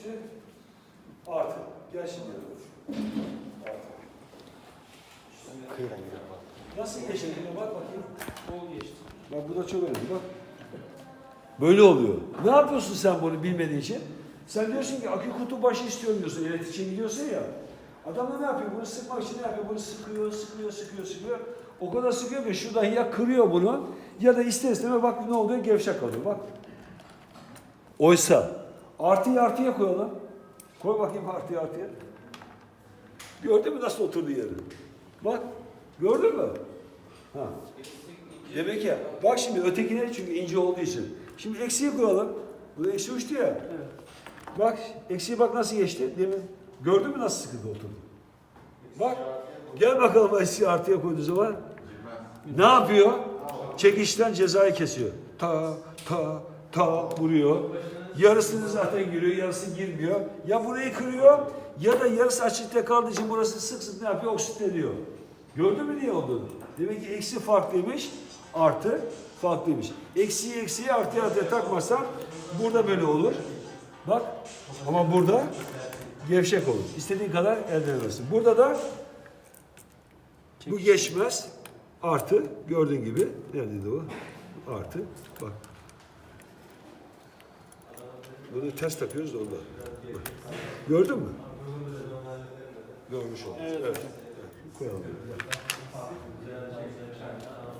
geçti? Artı. Gel şimdi. Artı. Kıyıdan bak. Nasıl geçti? Bak bakayım. Bol geçti. Bak bu da çok önemli bak. Böyle oluyor. Ne yapıyorsun sen bunu bilmediğin için? Sen diyorsun ki akü kutu başı istiyorum diyorsun. İletişim gidiyorsun ya. Adam da ne yapıyor? Bunu sıkmak için ne yapıyor? Bunu sıkıyor, sıkıyor, sıkıyor, sıkıyor. O kadar sıkıyor ki şuradan ya kırıyor bunu ya da ister istemez bak ne oluyor? Gevşek kalıyor bak. Oysa artıyı artıya koyalım. Koy bakayım artıyı artıya. Gördün mü nasıl oturdu yeri? Bak gördün mü? Ha. Demek ya, bak şimdi ötekine çünkü ince olduğu için. Şimdi eksiği koyalım. Bu da eksi uçtu ya. Evet. Bak, eksiği bak nasıl geçti demin. Gördün mü nasıl sıkıntı oturdu? Bak, gel bakalım eksiği artıya koyduğu zaman. Ne yapıyor? Çekişten cezayı kesiyor. Ta, ta, ta vuruyor. Yarısını zaten giriyor, yarısı girmiyor. Ya burayı kırıyor ya da yarısı açıkta kaldığı için burası sık sık ne yapıyor? Oksitleniyor. Gördün mü niye olduğunu? Demek ki eksi farklıymış, artı farklıymış. Eksiği eksiği artıya artıya takmasan burada böyle olur. Bak ama burada gevşek olur. İstediğin kadar elde edemezsin. Burada da bu geçmez. Artı gördüğün gibi neredeydi o? Artı bak. Bunu ters takıyoruz da onda. Gördün mü? Görmüş olduk. Evet. evet. Koyalım.